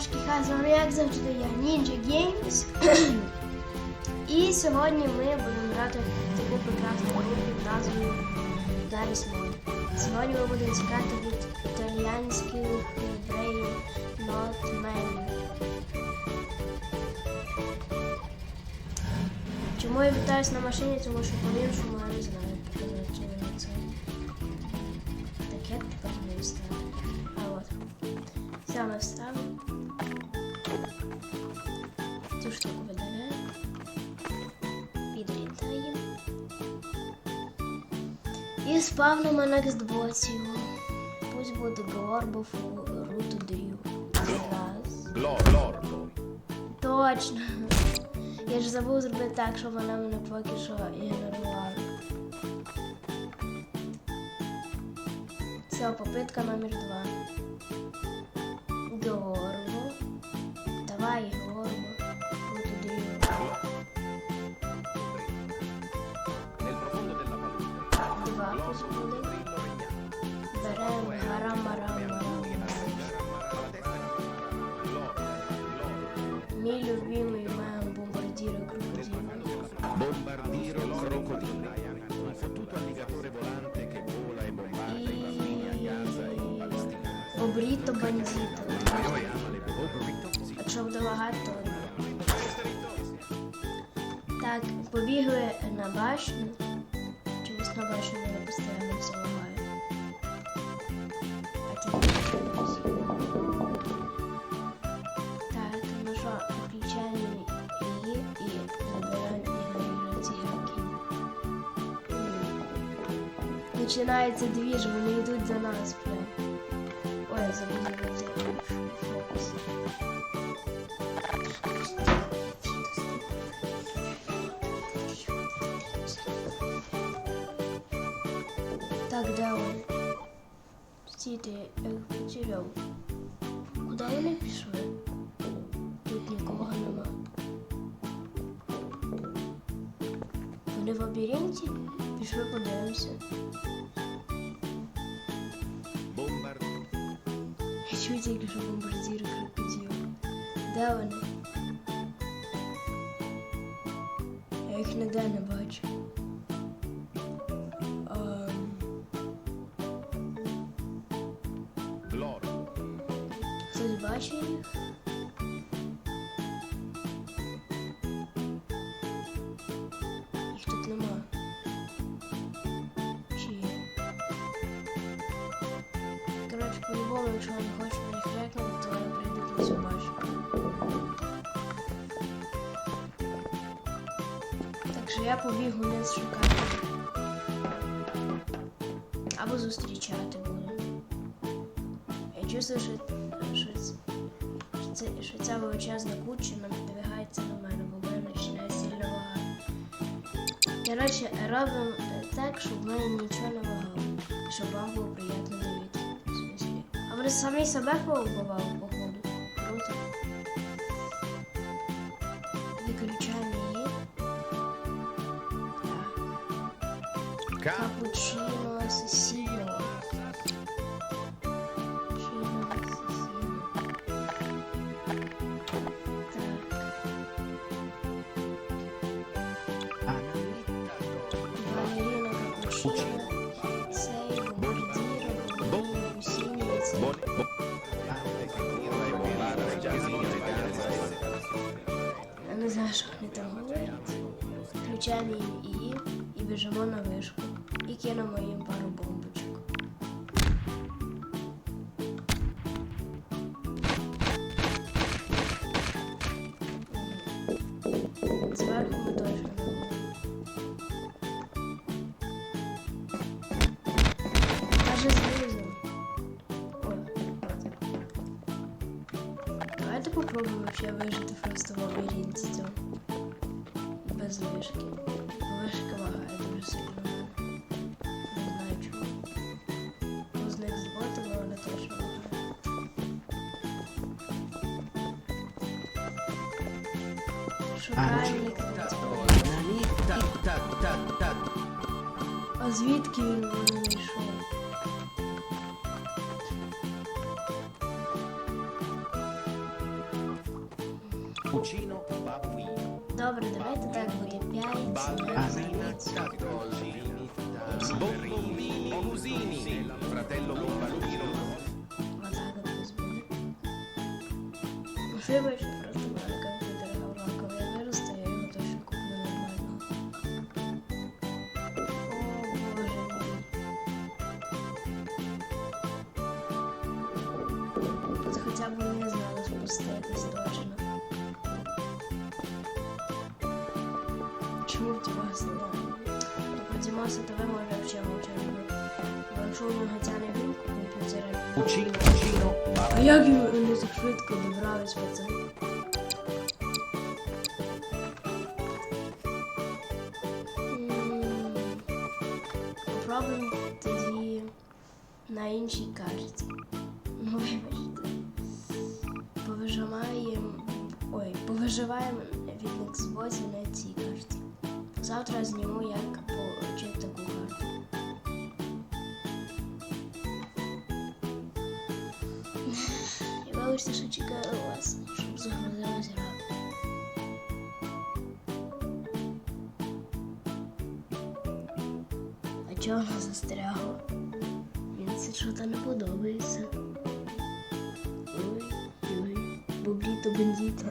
з вами як завжди я Ninja Games. І сьогодні ми будемо грати таку прекрасну гру під назвою Garry's Mod. Сьогодні ми будемо чекати від італіянських євреїв Menu. Чому я вітаюсь на машині? Тому що по-іншому я не знаю І мене з двоцію. Пусть буде Горбов. Glor, Glorbo. Точно. Я ж забув зробити так, щоб вона мене поки що ігнорувала. Все, попитка номер два. Palestinesi. Обріто бандіто. Якщо буде лагати, то. Так, побігли на башню. Чомусь на башню мене постійно все не Так, ну що, включаємо її і забираємо ці ігроки. Починається двіж, вони йдуть за нас Так, де вони? Стійте, я їх потеряв. Куди вони пішли? Тут нікого нема. Вони в лабіринті? Пішли подивимося. Де Що я побіг у униз шукати. Або зустрічати буду. Я чувствую, що, що, що, це, що ця величезна куча надвигається на мене, бо в мене починає сильно лагати. Коротше, робимо так, щоб в мене нічого не лагало. Щоб вам було приємно дивитися. А вони самі себе поубивали, не знаю, що вони там говорять. Включаємо Вообще вижити просто в цьому. Без вишки. Вишка лагає дуже сильно. Не знаю чому. Ну, з них з ботами вона точно лагає. Шукаємо лікаря. А звідки він мене Вибач, просто в мене комп'ютер говно, коли я виросту, я його точно куплю нормально. О, боже мій. Тут хоча б не знали спуститись точно. Чому в тебе знали? То подімався ТВ може взагалі мовчати. Бо якщо воно тягне грінку комп'ютера, Cucino, cucino, а як вони Повиживаємо від Xbox на цій карті. Завтра зніму, як получити таку карту. І вибачте, що чекаю вас, щоб загрузилась гра. А чого вона застрягла? Мені це що то не подобається. Ой, ой, бубліто бандіто.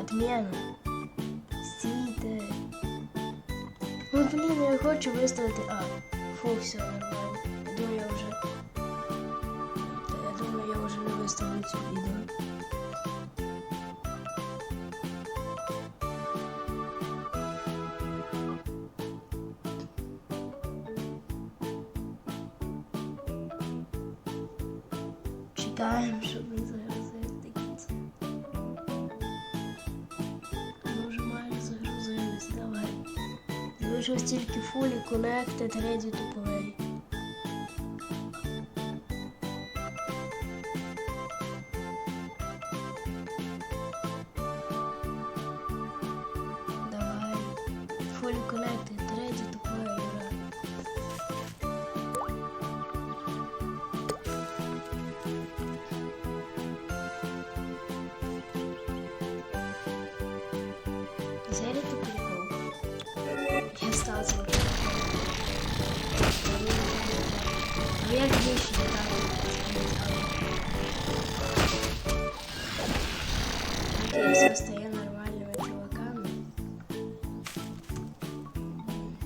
Отмена. Стійте. Ну блін, я хочу виставити. А, фу, все нормально. Я думаю, я вже. Я думаю, я вже не виставлю цю відео. Чекаємо, щоб Залишилось тільки фулі, connected, ready to play. Давай. Fully connected, ready to play, ура. Зерри это я Надеюсь, я стою нормальными чуваками.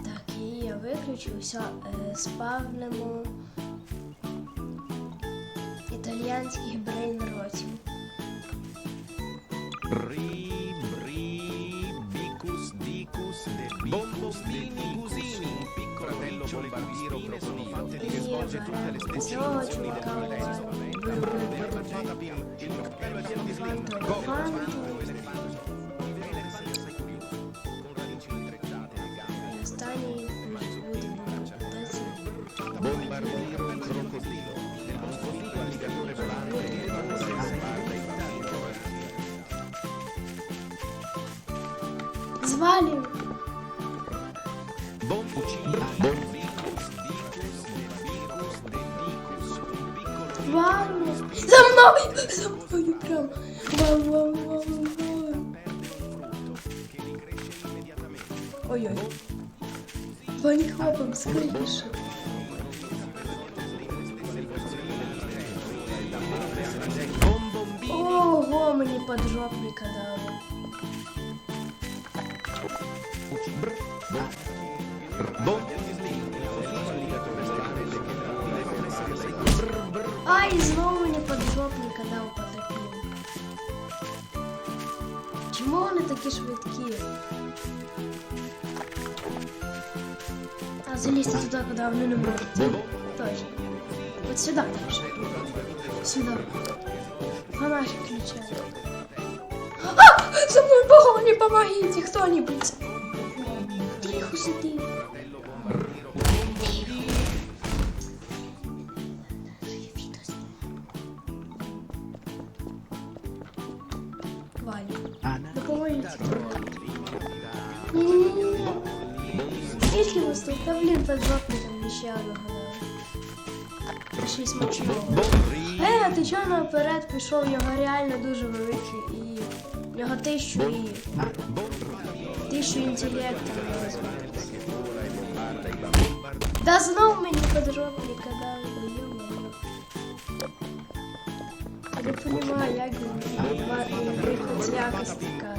Так, і я виключу все. Е, спавнимо італіянських брейнротів. Gambe. І останній буде десь. Bombardiero crocodilo. Nello scolpito alligatore volante che За мною! За мною прям! Вау, вау, вау, вау! che ricresce immediatamente. Ой-ой. Вані хлопом скоріше. Bombombini. Ого, мені поджопника дали. Bom. Ай, знову Чому вони такі швидкі? А залізти туди, куди вони не можуть. Точно. От сюди дальше. Сюди. Фонарик включаю. А! За мной погони, помогите кто-нибудь. Тихо сиди. Ваня, допоможіть. Ні-ні-ні. Скільки вас тут? Та блін, под жопником ще одного дали. ще й смачного. Е, а ти чого наперед пішов? Його реально дуже великий і в нього тисячу і тисячу інтелекту. Да знов мені подрожника Я не розумію, як він приходить якість така.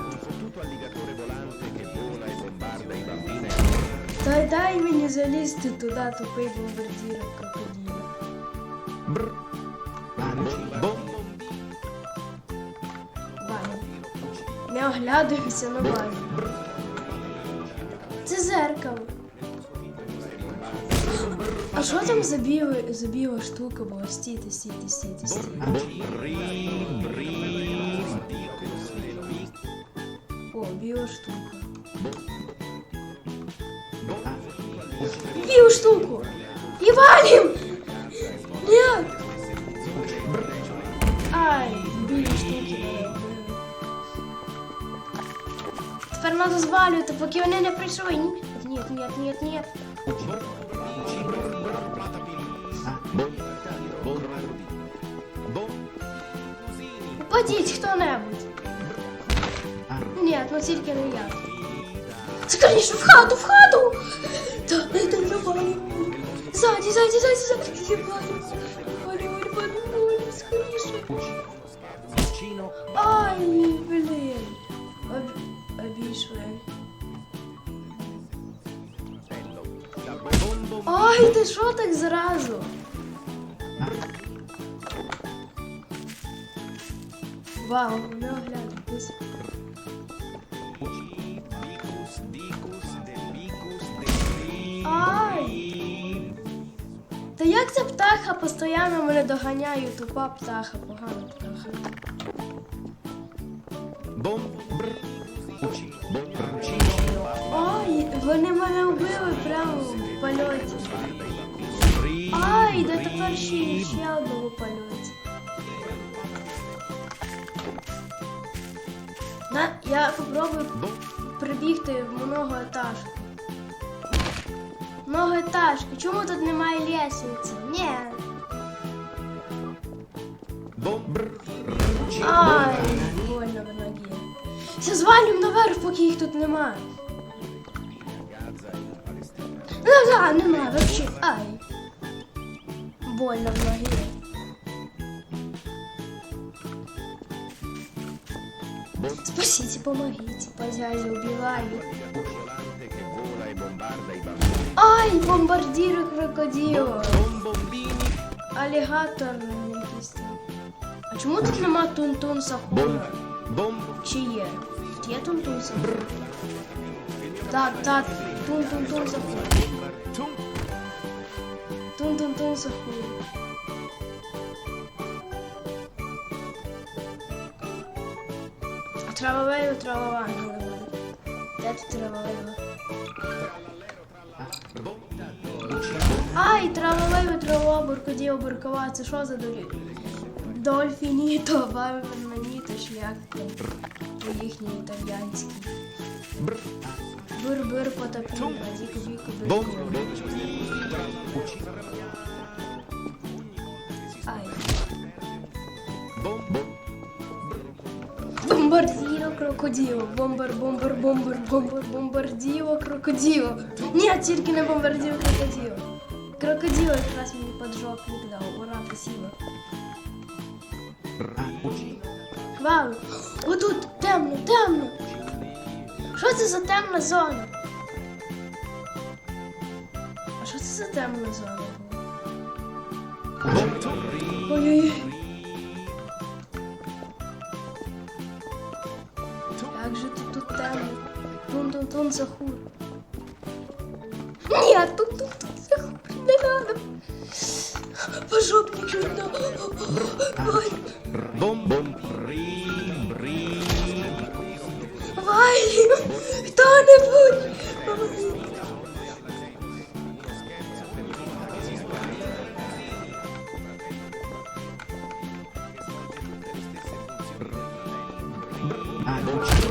Та й дай мені залізти туди, тупий бомбардір крокодила. Не оглядуйся на Ваню. Це зеркало. А що там за біла, за біла штука була? Стійте, стійте, стійте, стійте. борри, бри, дікус, дебік, О, біла штука. Білу штуку! І валим! Нет! Ай, білі штуки не робили. Тепер треба звалювати, поки вони не прийшли. Ні, ні, ні, ні, ні. бом, Упадіть хто-небудь. Ні, ну тільки не я. Конечно, в хату, в хату! Та, це завалюємо. Ззаді, ззаді, ззаді, ззаді. Єбалю. Валю, валю, валю, валю, скоріше. Ай, блін. Об... Обійшли. Ай, ти що так зразу? Вау, не debri, Ай! Та як ця птаха постійно мене доганяє, тупа птаха, погана птаха. Ай, вони мене вбили прямо в польоті. Ай, де тепер ще, ще одному польоті. На, я попробую прибігти в многоетажку. Многоетажка. Чому тут немає лестниці? Ні. Ай, больно в ногі. Все звалюємо наверх, поки їх тут немає. Ну да, нема вообще. Ай. Больно в ногі. Спасите, помогите. Позязя убиваю. volante che vola e bombarda i bambini, Ай, бомбардіри крокодила. bom, bombini, Алігатор якийсь там. А чому тут нема тун-тун bom, сахура? bom, Чи є? Тут є тун-тун сахура? Так, так, тун-тун-тун сахура. Тун-тун-тун сахура. А травовею травова не буде. Де тут травовею? Ай, травовею травова, буркодіо, буркова. Це що за долі? Дольфініто, варварнаніто, чи як там їхній італіянській. потопімо, віку-віку, bom, бирку. bom, uci, Ай. bom, крокоділо, бомбар, бомбар, бомбар, бомбар, бомбарділо, крокоділо. Ні, тільки не бомбарділо, крокоділо. Крокодило якраз мені поджопник дав. Ура, спасибо. Вау! Отут темно, темно. Що це за темна зона? А що це за темна зона? Ой-ой-ой. Як же тут тут темно? Тун-тун-тун захур. Ні, тут тут тут захур. Не надо. Пожопник журнал. Ой, bom, хто-небудь.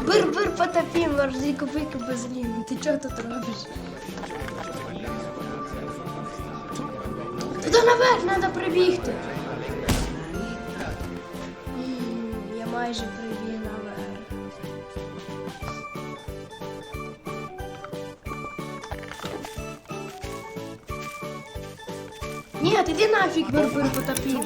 Бир-бир потопім, воржіку пику без ліни. Ти чого тут робиш? Ні, іди нафіг, Бербер потопів.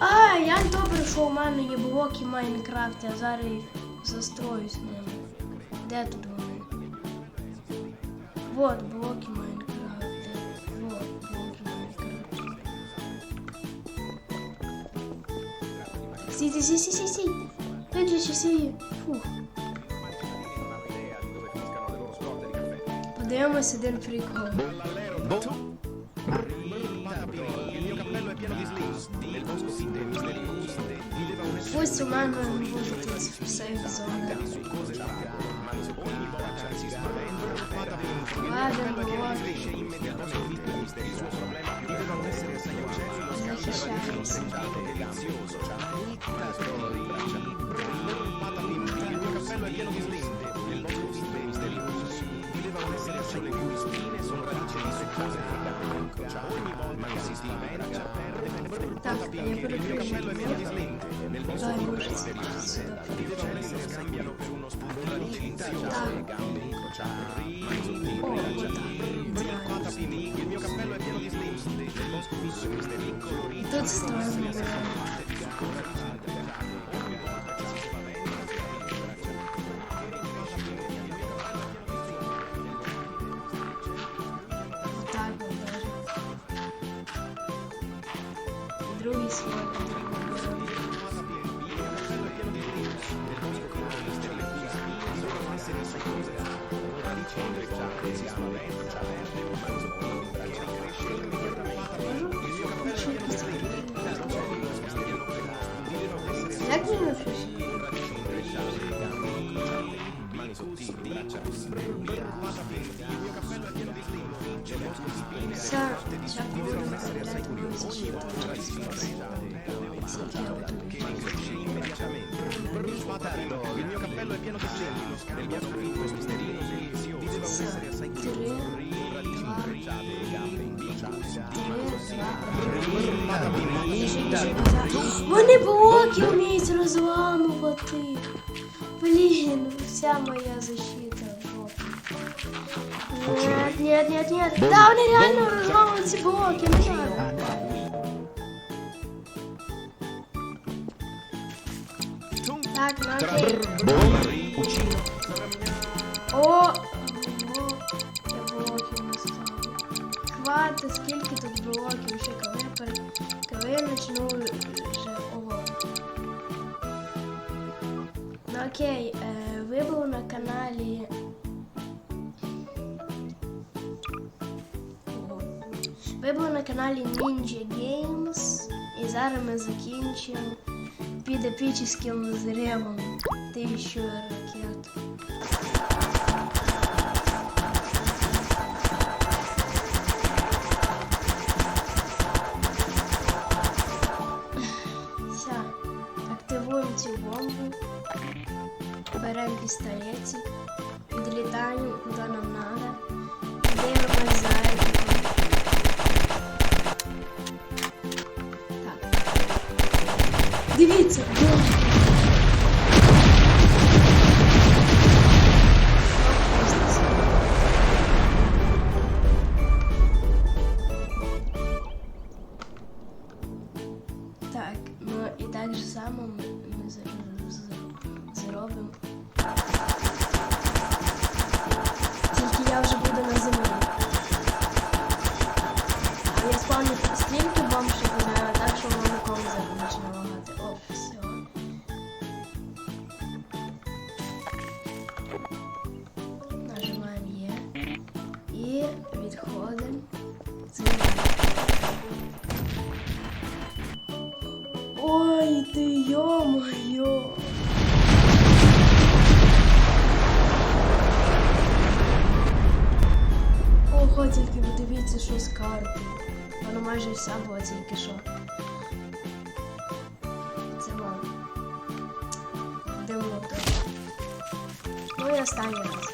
А, я добре, що у мене є блоки в Майнкрафті, а зараз їх застроюсь ними. Де тут вони? Вот блоки Майнкрафта. Вот блоки Майнкрафта. Сі, сі, сі, сі, сі, сі. Виключи сі. Фух. Torniamo a sedere per i covi. Questo umano è un volto teso, forse hai bisogno. Guarda, lo guarda. Lucky Charms. Il mio cappello è pieno di slinte. Подивимось один прикол. Пусть у мене буде тут сейф зона. Ладно, вот. Захищаємося. Так, я переключу. Дай, може, сюди. Так. О, вот так. Ідеально. І тут строїмо. Вот vocês. Буду Все, три, два, Вони блоки вміють розламувати. Блін, вся моя защита в жопі. Нет, нет, нет, нет. Да, вони реально розламують ці блоки, не знаю. Так, ну окей. О, о, я блоки не ставлю. Хватить, скільки тут блоків ще коли я пере... коли я почну вже ого. Ну окей, е, ви були на каналі. Ви були на каналі Ninja Games і зараз ми закінчимо під епічним взривом тисячу ракет. Що з карти. Вона майже вся була тільки що. Це мало. Дивно то. Ну і останній раз.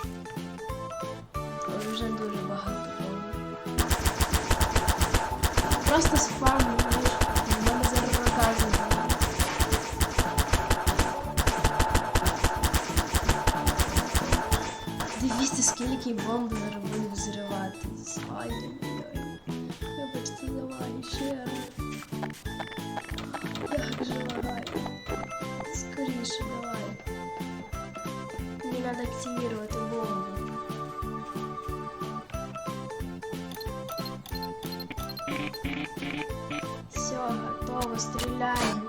Скоріше, давай. Мені треба активувати бомбу. Все, готово, стреляем.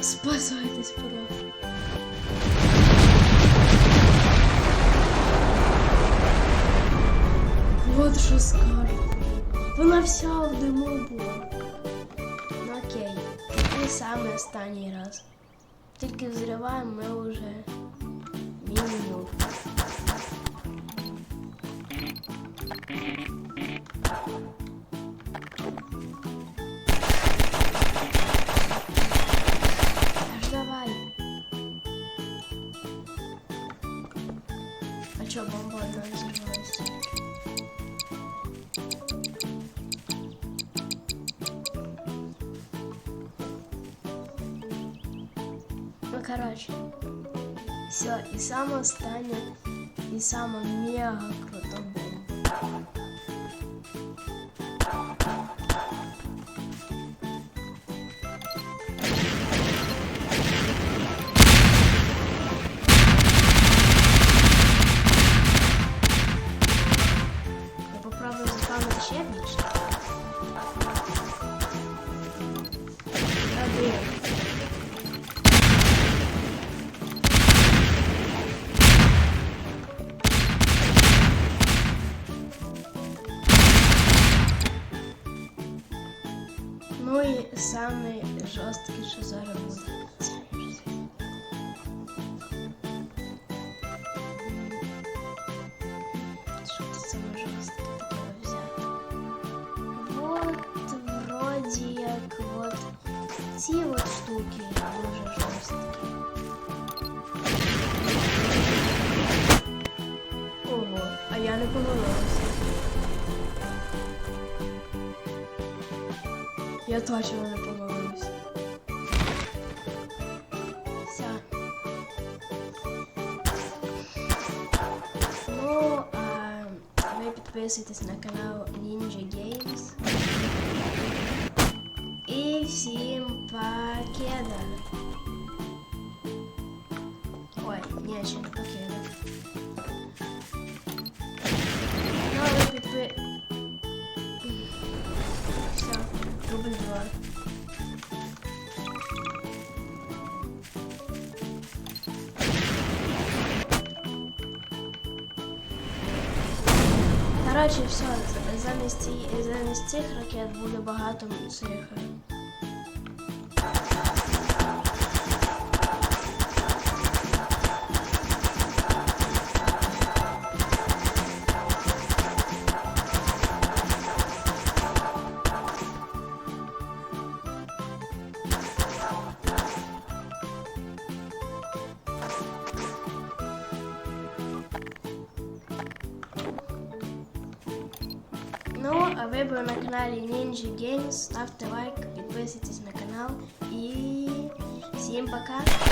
Спасайтесь просто. Вот що скажу. Вона вся в диму була. Ну окей. І саме останній раз. Тільки взриваємо ми вже мінімум. Аж давай. А чё, бомба одна взорвалась? Все, и самое останнє, і саме мега самий жорсткий, що зараз буде. Що це саме жорстке таке взяти? Вот вроді як вот ці от штуки дуже жорсткі. Ого, а я не помилилася. Я точно не ви підписуйтесь на канал Ninja Games. І всім покеда. Ой, ні, ще не покеда. Коротше, все, замість, замість цих ракет буде багато цих. е, Ninja Games. Ставьте лайк, підписуйтесь на канал і всім пока.